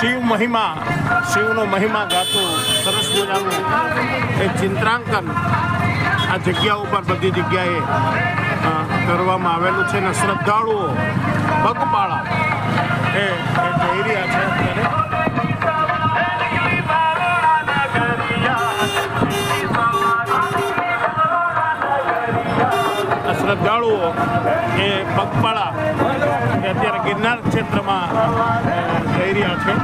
શિવ મહિમા, શિવનો મહિમા ગાતું, સરસ મજાનું એ ચિત્રાંકન આ જગ્યા ઉપર બધી જગ્યાએ કરવામાં આવેલું છે ને શ્રદ્ધાળુઓ, પગપાળા એ એ જઈ રહ્યા છે અત્યારે. શ્રદ્ધાળુઓ એ પગપાળા અત્યારે ગિરનાર ક્ષેત્રમાં જઈ રહ્યા છે.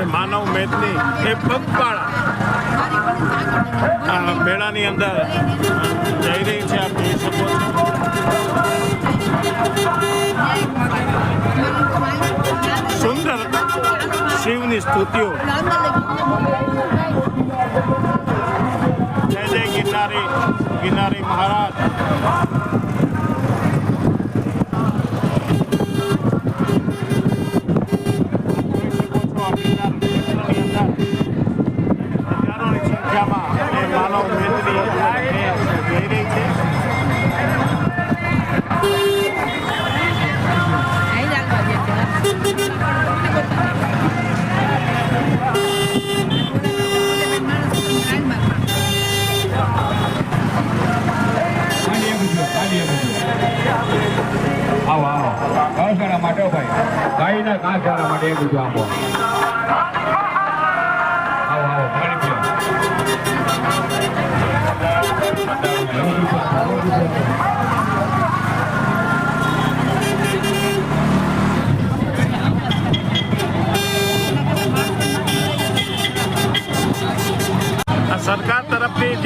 એ માનવ મેદની એ પગપાળા. આ મેળાની અંદર જઈ રહી છે આપ સુંદર શિવની સ્તુતિઓ. જય જય ગિરનારી ગિરનારી મહારાજ. આવો આવો ઘાસચારા માટે ભાઈ ગાયના ઘાસચારા માટે એક જો આપો આવો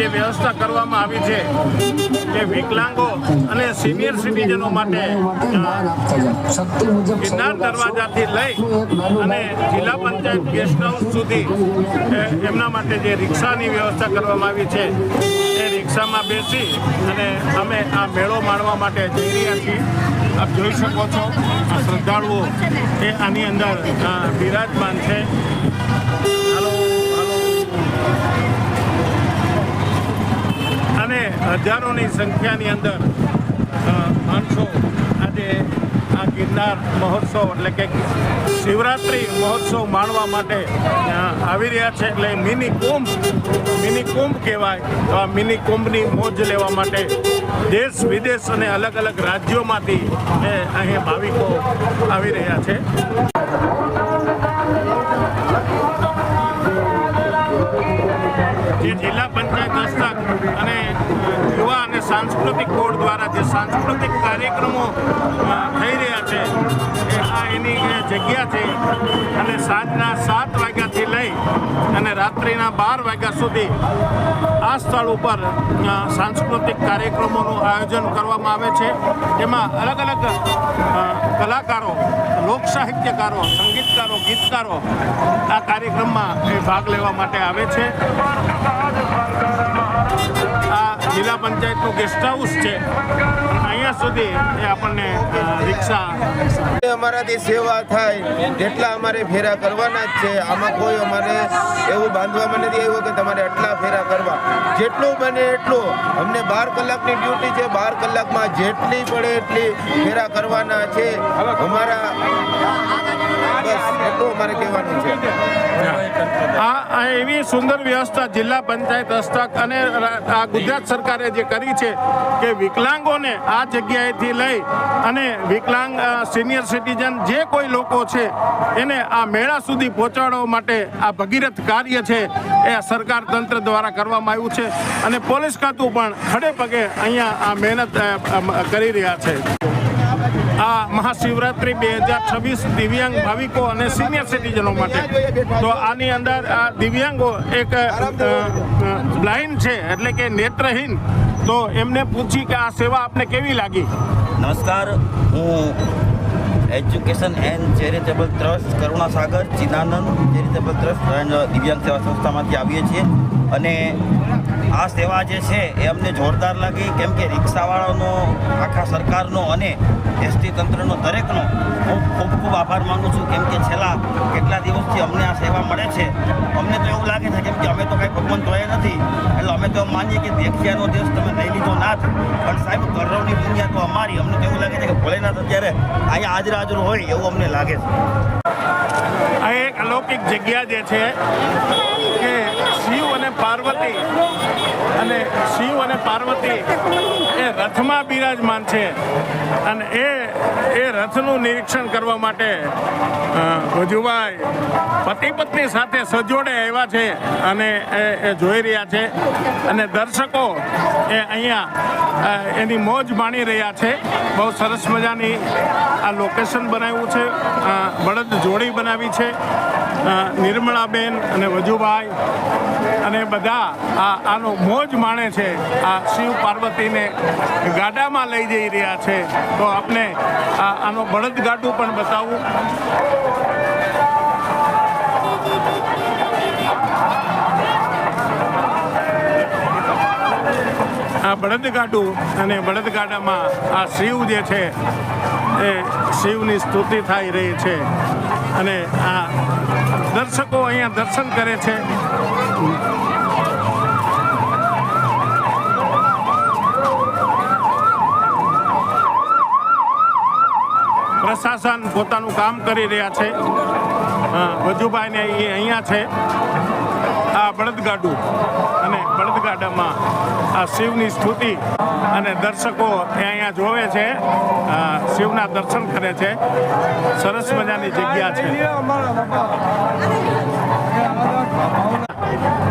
જે વ્યવસ્થા કરવામાં આવી છે કે વિકલાંગો અને સિનિયર સિટીઝનો માટે ગિરનાર દરવાજાથી લઈ અને જિલ્લા પંચાયત ગેસ્ટ હાઉસ સુધી એમના માટે જે રિક્ષાની વ્યવસ્થા કરવામાં આવી છે, એ રિક્ષામાં બેસી અને અમે આ મેળો માણવા માટે જઈ રહ્યા છીએ. આપ જોઈ શકો છો, આ શ્રદ્ધાળુઓ એ આની અંદર બિરાજમાન છે. હજારોની સંખ્યાની અંદર માણસો આજે આ ગિરનાર મહોત્સવ એટલે કે શિવરાત્રિ મહોત્સવ માણવા માટે આવી રહ્યા છે એટલે મિની કુંભ મિની કુંભ કહેવાય. તો આ મિની કુંભની મોજ લેવા માટે દેશ, વિદેશ અને અલગ અલગ રાજ્યોમાંથી એ અહીં ભાવિકો આવી રહ્યા છે. જે જિલ્લા પંચાયત હસ્તક અને સાંસ્કૃતિક બોર્ડ દ્વારા જે સાંસ્કૃતિક કાર્યક્રમો થઈ રહ્યા છે, એ આ એની જગ્યા છે, અને સાંજના સાત વાગ્યાથી લઈ અને રાત્રિના બાર વાગ્યા સુધી આ સ્થળ ઉપર સાંસ્કૃતિક કાર્યક્રમોનું આયોજન કરવામાં આવે છે. એમાં અલગ અલગ કલાકારો, લોક સાહિત્યકારો, સંગીતકારો, ગીતકારો આ કાર્યક્રમમાં ભાગ લેવા માટે આવે છે. જિલ્લા પંચાયતનું ગેસ્ટ હાઉસ છે. અહીંયા સુધી એ આપણને રિક્ષા અમારાથી સેવા થાય જેટલા અમારે ફેરા કરવાના જ છે. આમાં કોઈ અમારે એવું બાંધવામાં નથી આવ્યું કે તમારે આટલા ફેરા કરવા. જેટલું બને એટલું. અમને બાર કલાકની ડ્યુટી છે. બાર કલાકમાં જેટલી પડે એટલી ફેરા કરવાના છે. અમારા બસ એટલું અમારે કહેવાનું છે. આ આ એવી સુંદર વ્યવસ્થા જિલ્લા પંચાયત હસ્તક અને આ ગુજરાત સરકારે જે કરી છે કે વિકલાંગોને આ જગ્યાએથી લઈ અને વિકલાંગ સિનિયર સિટીઝન જે કોઈ લોકો છે એને આ મેળા સુધી પહોંચાડવા માટે આ ભગીરથ કાર્ય છે એ સરકાર તંત્ર દ્વારા કરવામાં આવ્યું છે. અને પોલીસ ખાતું પણ ખડે પગે અહીંયા આ મહેનત કરી રહ્યા છે. આ મહાશિવરાત્રિ બે હજાર છવ્વીસ દિવ્યાંગ ભાવિકો અને સિનિયર સિટીઝનો માટે. તો આની અંદર આ દિવ્યાંગો એક બ્લાઇન્ડ છે એટલે કે નેત્રહીન. તો એમને પૂછી કે આ સેવા આપને કેવી લાગી? નમસ્કાર, હું education and charitable trust Karuna Sagar Chidanand charitable trust દિવ્યાંગ સેવા સંસ્થામાંથી આવીએ છીએ. અને આ સેવા જે છે, એ અમને જોરદાર લાગી. કેમ કે રિક્ષાવાળાનો, આખા સરકારનો અને એસટી તંત્રનો દરેકનો હું ખૂબ ખૂબ આભાર માનું છું. કેમ કે છેલ્લા કેટલા દિવસથી અમને આ સેવા મળે છે. અમને તો એવું લાગે છે કેમ કે અમે તો કાંઈ ભગવાન જોયા નથી. એટલે અમે તો માનીએ કે દેખિયાનો દેશ તમે લઈ લીધો નાથ પણ સાહેબ કરવની દુનિયા તો અમારી. અમને તો એવું લાગે છે કે ભોલેનાથ અત્યારે અહીંયા હાજર હાજર હોય એવું અમને લાગે છે. આ એક અલૌકિક જગ્યા જે છે, કે શિવ પાર્વતી અને શિવ અને પાર્વતી એ રથમાં બિરાજમાન છે. અને એ એ રથનું નિરીક્ષણ કરવા માટે ભજુભાઈ પતિ પત્ની સાથે સજોડે આવ્યા છે અને એ જોઈ રહ્યા છે. અને દર્શકો એ અહીંયા એની મોજ માણી રહ્યા છે. બહુ સરસ મજાની આ લોકેશન બનાવ્યું છે. બળદ જોડી બનાવી છે. નિર્મળાબેન અને વજુભાઈ અને બધા આ, આનો મોજ માણે છે. આ શિવ પાર્વતીને ગાડામાં લઈ જઈ રહ્યા છે. તો આપણે આનો બળદગાડું પણ બતાવું. આ બળદગાડું અને બળદગાડામાં આ શિવ જે છે, એ શિવની સ્તુતિ થઈ રહી છે. અને આ દર્શકો અહીંયા દર્શન કરે છે. પ્રશાસન પોતાનું કામ કરી રહ્યા છે. વજુભાઈને એ અહીંયા છે. આ બળદગાડું. અને બળદગાડામાં આ શિવની સ્તુતિ અને દર્શકો અહીંયા જોવે છે. શિવના દર્શન કરે છે. સરસ મજાની જગ્યા છે.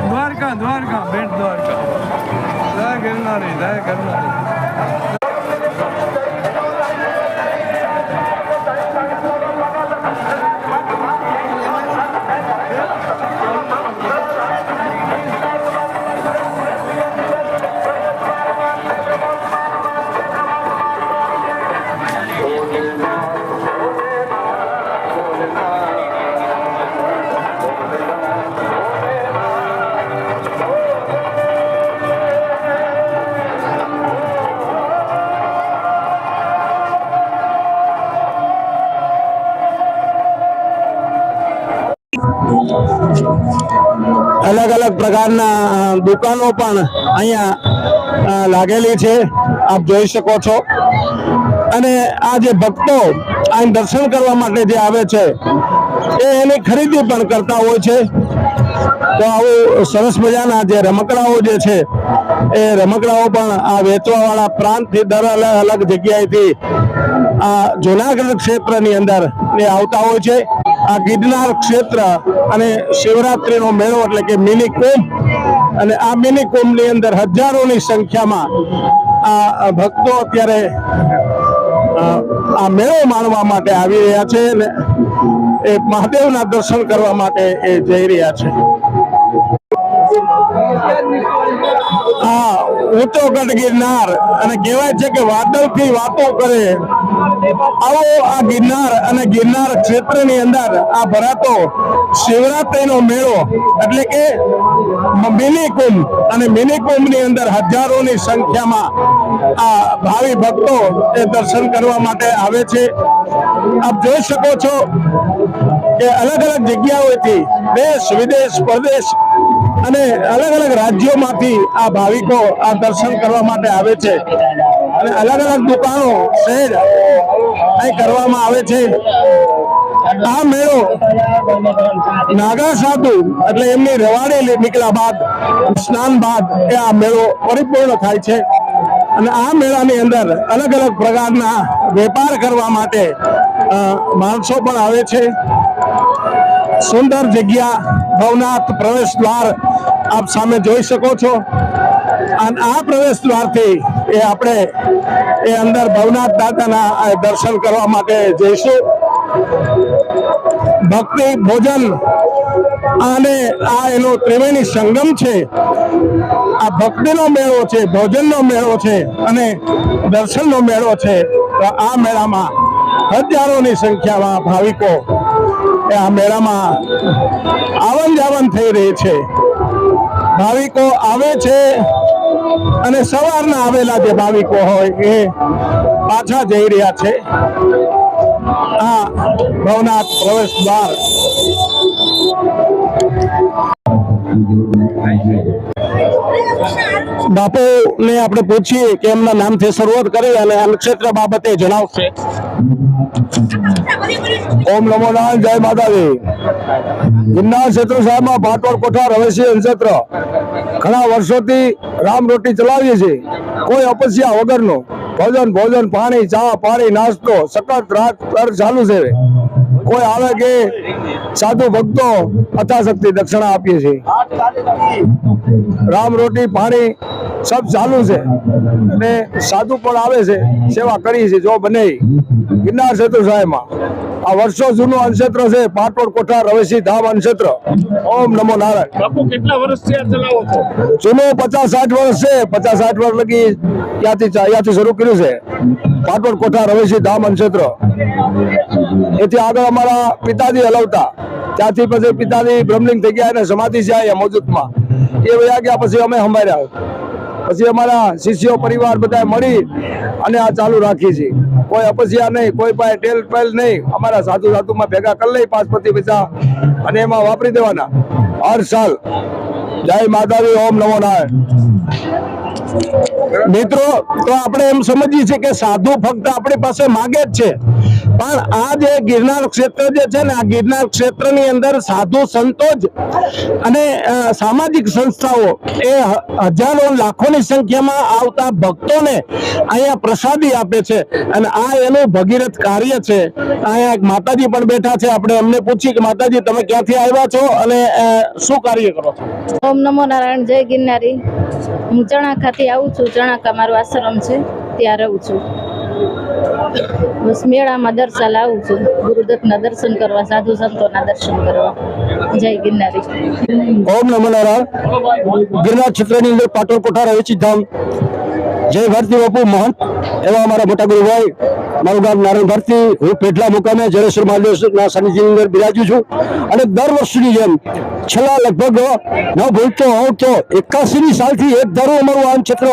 દ્વારકા દ્વારકા, બેટ દ્વારકા. જય ગિરનારી જય ગિરનારી. પ્રકારના દુકાનો પણ અહીંયા લાગેલી છે. આપ જોઈ શકો છો. અને આ જે ભક્તો અહીં દર્શન કરવા માટે જે આવે છે, એ એની ખરીદી પણ કરતા હોય છે. તો આવું સરસ મજાના જે રમકડાઓ જે છે, એ રમકડાઓ પણ આ વેચવાવાળા પ્રાંતથી દર અલગ અલગ જગ્યાએથી આ જુનાગઢ ક્ષેત્રની અંદર એ આવતા હોય છે. આ ગિરનાર ક્ષેત્ર અને શિવરાત્રીનો મેળો એટલે કે મિની કુંભ. અને આ મિની કુંભની અંદર હજારોની સંખ્યામાં આ ભક્તો અત્યારે આ મેળો માણવા માટે આવી રહ્યા છે અને એ મહાદેવના દર્શન કરવા માટે એ જઈ રહ્યા છે. હા, ઊંચો ગઢ ગિરનાર અને કહેવાય છે કે વાદળથી વાતો કરે આવો આ ગિરનાર અને ગિરનાર ક્ષેત્રની અંદર આ ભરાતો શિવરાત્રીનો મેળો. એટલે કે મિની કુંભ અને મિની કુંભની અંદર હજારોની સંખ્યામાં આ ભાવિ ભક્તો એ દર્શન કરવા માટે આવે છે. આપ જોઈ શકો છો કે અલગ અલગ જગ્યાઓથી દેશ, વિદેશ, પરદેશ અને અલગ અલગ રાજ્યોમાંથી આ ભાવિકો આ દર્શન કરવા માટે આવે છે. અને અલગ અલગ દુકાનો શેડ અહીં કરવામાં આવે છે. આ મેળો નાગા સાધુ એટલે એમની રવાડી નીકળ્યા બાદ, સ્નાન બાદ એ આ મેળો પરિપૂર્ણ થાય છે. અને આ મેળાની અંદર અલગ અલગ પ્રકારના વેપાર કરવા માટે માણસો પણ આવે છે. સુંદર જગ્યા, ભવનાથ પ્રવેશ દ્વાર આપ સામે જોઈ શકો છો. અને આ પ્રવેશ દ્વારથી એ આપણે એ અંદર ભવનાથ દાદાના દર્શન કરવા માટે જઈશું. ભક્તિ, ભોજન અને આ એનો ત્રિવેણી સંગમ છે. આ ભક્તિનો મેળો છે, ભોજનનો મેળો છે અને દર્શનનો મેળો છે. તો આ મેળામાં હજારોની સંખ્યામાં ભાવિકો આ મેળામાં આવન જાવન થઈ રહી છે. ભાવિકો આવે છે. અને સવારના આવેલા જે ભાવિકો હોય એ પાછા જઈ રહ્યા છે. આ ભવનાથ પ્રવેશ દ્વાર. બાપુ ને આપણે પૂછીએ કે એમના નામથી શરૂઆત કરી અને આ નક્ષત્ર બાબતે જણાવશે. ઓમ નમો નારાયણ, જય માતાજી. ગિરનાર ક્ષેત્ર સાહેબમાં ભાટોળ કોઠાર હવેસી નક્ષત્ર ઘણા વર્ષોથી રામ રોટી ચલાવીએ છીએ. કોઈ અપસ્યા વગરનો ભોજન ભોજન, પાણી, ચા, પાણી, નાસ્તો સતત રાત ચાલુ છે. કોઈ આવે કે સાધુ ભક્તો અથાશક્તિ દક્ષિણા આપીએ છીએ. રામ રોટી પાણી સબ ચાલુ છે. અને સાધુ પણ આવે છે સેવા કરીએ છીએ જો બને. ગિરનાર ક્ષેત્ર સાહેબમાં. આ વર્ષો જૂનું અનક્ષેત્ર છે પાટોળ કોઠાર રવેશી ધામ અનક્ષેત્ર ઓમ નમો નારાયણ. કેટલા વર્ષ જૂનું પચાસ સાઠ વર્ષ છે પચાસ સાઠ વર્ષ લગી ત્યાંથી ત્યાંથી શરૂ કર્યું છે. પાટોડ કોઠા રવેશી ધામ અનક્ષેત્ર એથી આગળ અમારા પિતાજી હલાવતા. ત્યાંથી પછી પિતાજી બ્રહ્મલિંગ થઈ ગયા અને સમાધિ છે અહીંયા મોજૂદમાં. એ વયા ગયા પછી અમે સંભાળ્યા. પછી અમારા શિષ્યો, પરિવાર બધા મળી અને આ ચાલુ રાખી છે. કોઈ અપસ્યા નહીં, કોઈ પાસે ટેલ પેલ નહીં. અમારા સાધુ સાધુમાં ભેગા કરી લઈ પાંચ પતિ પૈસા અને એમાં વાપરી દેવાના. હર સાલ. જય માતાજી, ઓમ નમો નારાયણ. મિત્રો, તો આપણે એમ સમજીએ છીએ કે સાધુ ફક્ત આપણી પાસે માગે જ છે. પણ આ જે ગિરનાર ક્ષેત્ર જે છે ને, આ ગિરનાર ક્ષેત્રની અંદર સાધુ સંતો જ અને સામાજિક સંસ્થાઓ એ હજારો, લાખોની સંખ્યામાં આવતા ભક્તોને અહીંયા પ્રસાદી આપે છે. અને આ એનું ભગીરથ કાર્ય છે. અહીંયા એક માતાજી પણ બેઠા છે. આપણે એમને પૂછીએ કે, માતાજી, તમે ક્યાંથી આવ્યા છો? અને શું કાર્ય કરો ઓમ નમો નારાયણ, જય ગિરનારી. હું ચણાખાથી આવું છું, ચણાકા મારો આશ્રમ છે, ત્યાં રહું છું. મેળામાં દર્શન આવું છું, ગુરુદત્તના દર્શન કરવા, સાધુ સંતોના દર્શન કરવા. જય ગિરનારી. ઓમ નમો નારાયણ. ગિરનાર ક્ષેત્રની અંદર પાટોળ કોઠા રવેચી ધામ. જય ભારતી બાપુ, મહંત. એવા અમારા મોટા ગુરુભાઈ. મારું ગામ નારાયણ ભારતી હું પેટલા મુકામે જડેશ્વર મહાદેવના સાનિધ્યની અંદર બિરાજું છું. અને દર વર્ષની જેમ છેલ્લા લગભગ, ન ભૂલતો હોઉં તો એકાસીની સાલથી એક ધારું અમારું આમ ક્ષેત્ર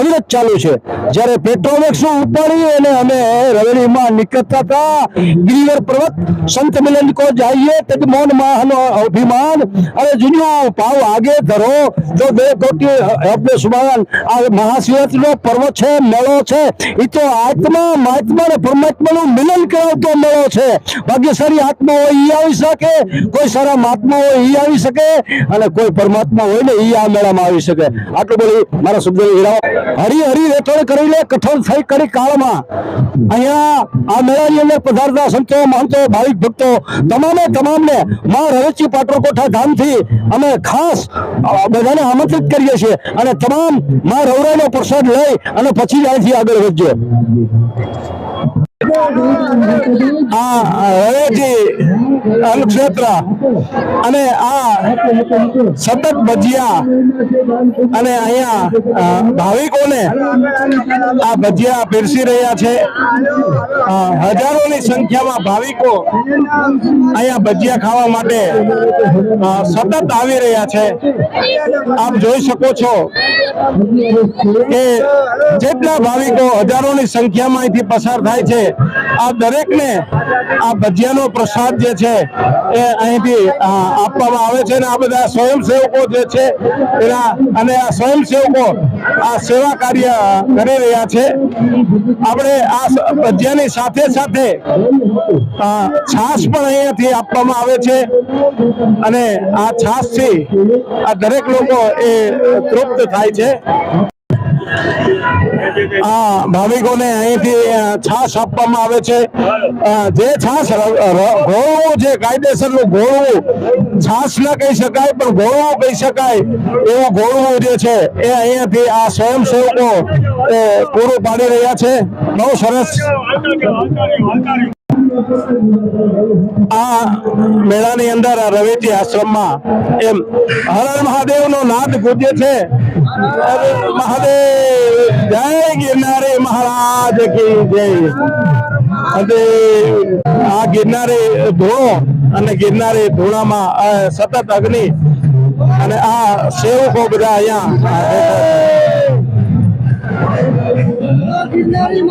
અવિરત ચાલુ છે. જ્યારે પેટ્રોમેક્સ ઉપાડી અને અમે રવેલીમાં નીકળતા હતા, ગિરિવર પર્વત, સંત મિલન કો જાઈએ તદ મોન માહનો અભિમાન. અરે જુનિયો ભાવ આગે ધરો તો બે કોટી આપણે સુભાન આ મહાશિવરાત્રીનો પર્વ છે, મેળો છે. એ તો આત્મા, મહાત્મા અને પરમાત્માનું મિલન કરાવતો મેળો છે. ભાગ્યશાળી આત્મા હોય ઈ આવી શકે, કોઈ સારા મહાત્મા હોય ઈ આવી શકે, અને કોઈ પરમાત્મા હોય ને એ આ મેળામાં આવી શકે. આટલું બોલી મારા શબ્દો વિરામ હરી હરી રેઠોડ કરી લે કઠોળ થઈ કરી કાળમાં. અહીંયા આ મેળાની અંદર પધારતા સંતો, મહંતો, ભાવિક ભક્તો, તમામે તમામને મા રવેચી પાટોળ કોઠા ધામથી અમે ખાસ બધાને આમંત્રિત કરીએ છીએ. અને તમામ મા રવરાનો પ્રસાદ લઈ અને પછી અહીંથી આગળ વધજો. આ રવેચી અન્નક્ષેત્ર અને આ સતત ભજીયા અને અહીંયા ભાવિકોને આ ભજીયા પીરસી રહ્યા છે. હજારોની સંખ્યામાં ભાવિકો અહીંયા ભજીયા ખાવા માટે સતત આવી રહ્યા છે. આપ જોઈ શકો છો કે જેટલા ભાવિકો હજારોની સંખ્યામાં અહીંથી પસાર થાય છે આ દરેકને આ ભજીયાનો પ્રસાદ જે છે એ અહીંથી આપવામાં આવે છે અને આ બધા સ્વયંસેવકો જે છે એના, અને આ સ્વયંસેવકો આ સેવા કાર્ય કરી રહ્યા છે. આપણે આ ભજીયાની સાથે સાથે છાશ પણ અહીંયાથી આપવામાં આવે છે અને આ છાશથી આ દરેક લોકો એ તૃપ્ત થાય છે. આ ભાવિકોને અહીંથી છાશ આપવામાં આવે છે. જે છાશ ઘોળવું છે કાયદેસરનું ઘોળવું છાશ ન કહી શકાય પણ ઘોળવું કહી શકાય એવું ઘોળવું જે છે એ અહીંયાથી આ સ્વયંસેવકો પૂરું પાડી રહ્યા છે. બહુ સરસ. આ મેળાની અંદર આ રવેચી આશ્રમમાં એમ હર હર મહાદેવનો નાદ ગુજે છે. મહાદેવ, જય ગિરનારી મહારાજ કી જય. અને આ ગિરનારી ધૂણો અને ગિરનારી ધૂણામાં સતત અગ્નિ અને આ સેવકો બધા અહીંયા. ordinary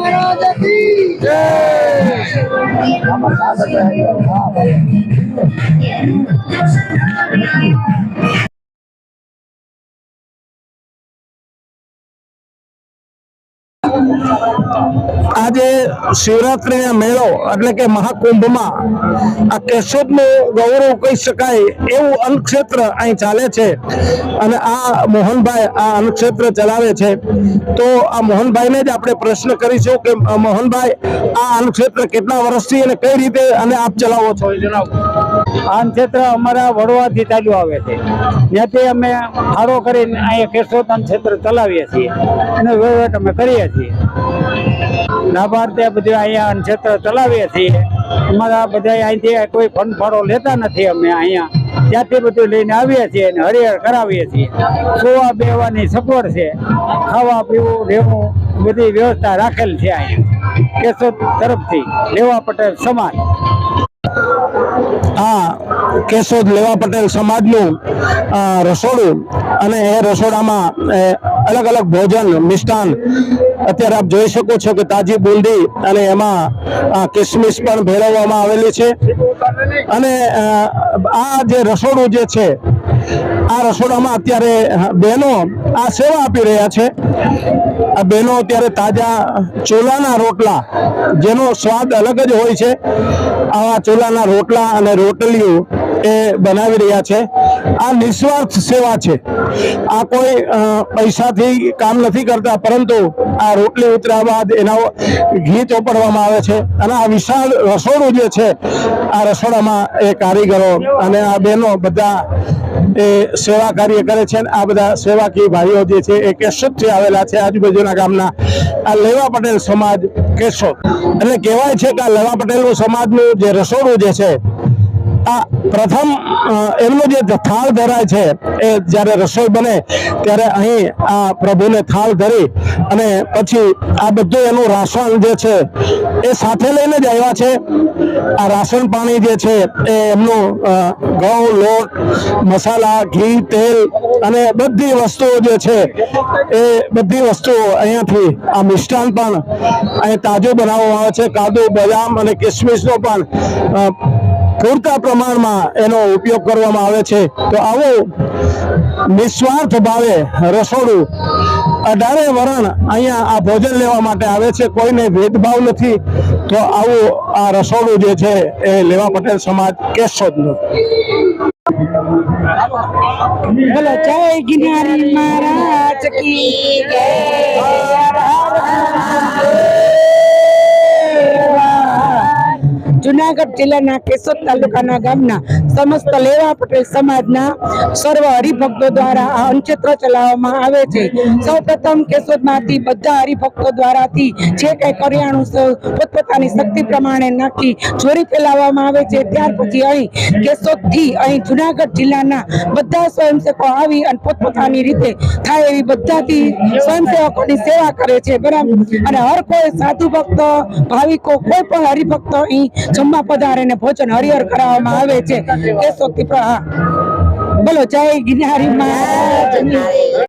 Thank you. આજે શિવરાત્રિના મેળો એટલે કે મહાકુંભમાં આ કેશોદનું ગૌરવ કહી શકાય એવું અન્નક્ષેત્ર અહીં ચાલે છે અને આ મોહનભાઈ આ અન્નક્ષેત્ર ચલાવે છે. તો આ મોહનભાઈને જ આપણે પ્રશ્ન કરીશું કે મોહનભાઈ, આ અન્નક્ષેત્ર કેટલા વર્ષથી અને કઈ રીતે અને આપ ચલાવો છો? જણાવો આ ક્ષેત્ર અમારા વડવાથી ચાલુ આવે છે. ત્યાંથી અમે ફાળો કરીને અહીંયા કેશોદન ક્ષેત્ર ચલાવીએ છીએ. અને વહીવટ અમે કરીએ છીએ. લાભાર્થે બધું અહીંયા ક્ષેત્ર ચલાવીએ છીએ. અમારા બધા અહીંથી કોઈ ફંડ ફાળો લેતા નથી અમે અહીંયા. ત્યાંથી બધું લઈને આવીએ છીએ અને હરિહર કરાવીએ છીએ. સુવા બેવાની સગવડ છે. ખાવા પીવું, રહેવું, બધી વ્યવસ્થા રાખેલ છે અહીંયા. કેશોદ તરફથી લેવા પટેલ સમાજ. આ કેશોદ લેવા પટેલ સમાજનું રસોડું અને એ રસોડામાં અલગ અલગ ભોજન, મિષ્ટાન અત્યારે આપ જોઈ શકો છો કે તાજી બુંદી અને એમાં કિસમિસ પણ ભેળવવામાં આવેલી છે. અને આ જે રસોડું જે છે આ રસોડામાં અત્યારે બહેનો આ સેવા આપી રહ્યા છે. આ બહેનો અત્યારે તાજા ચોલાના રોટલા, જેનો સ્વાદ અલગ જ હોય છે. આવા ચોલાના રોટલા અને રોટલીઓ એ બનાવી રહ્યા છે. આ નિસ્વાર્થ સેવા છે. આ કોઈ પૈસાથી કામ નથી કરતા, પરંતુ આ રોટલી ઉતર્યા બાદ એના ઘી ચોપડવામાં આવે છે અને આ વિશાળ રસોડું જે છે, આ રસોડામાં એ કારીગરો અને આ બહેનો બધા એ સેવા કાર્ય કરે છે આ બધા સેવાકીય ભાઈઓ જે છે એ કેશોદથી આવેલા છે આજુબાજુના ગામના. આ લેવા પટેલ સમાજ કેશોદ. એટલે કહેવાય છે કે આ લેવા પટેલ સમાજનું જે રસોડું જે છે આ પ્રથમ એમનો જે થાળ ધરાય છે, એ જ્યારે રસોઈ બને, ત્યારે અહીં આ પ્રભુને થાળ ધરી અને પછી આ બધું એનું રાશન જે છે, એ સાથે લઈને જ આવ્યા છે. આ રાશન પાણી જે છે, એ એમનું ઘઉં, લોટ, મસાલા, ઘી, તેલ અને બધી વસ્તુઓ જે છે, એ બધી વસ્તુઓ અહીંયાથી આ મિષ્ટાન પણ અહીં તાજું બનાવવામાં આવે છે. કાદુ બદામ અને કિસમિસનો પણ પૂરતા પ્રમાણમાં એનો ઉપયોગ કરવામાં આવે છે. તો આવું નિસ્વાર્થ ભાવે રસોડું અઢારે વરણ અહીંયા આ ભોજન લેવા માટે આવે છે. કોઈને ભેદભાવ નથી. તો આવું આ રસોડું જે છે એ લેવા પટેલ સમાજ કેશોદનું બોલો જય ગિરનારી મહારાજ કી જય. જુનાગઢ જિલ્લાના કેશોદ તાલુકાના ગામના સમસ્ત લેવા પટેલ સમાજના સર્વ હરિભક્તો દ્વારા આ અંચેત્ર ચલાવવામાં આવે છે. સૌપ્રથમ કેશોદમાંથી બધા હરિભક્તો દ્વારાથી જે કંઈ કરિયાણું પોતપોતાની શક્તિ પ્રમાણે નાખી ચોરી ફેલાવવામાં આવે છે. ત્યાર પછી અહીં કેશોદથી અહીં જુનાગઢ જિલ્લાના બધા સ્વયંસેવકો આવી અને પોતપોતાની રીતે થાય એવી બધાથી સ્વયંસેવકોની સેવા કરે છે. બરાબર. અને હર કોઈ સાધુ ભક્ત, ભાવિકો, કોઈ પણ હરિભક્તો અહીં જમવા પધારે ભોજન હરિહર કરાવવામાં આવે છે. કેશોદથી પ્ર- બોલો જય ગિરનારી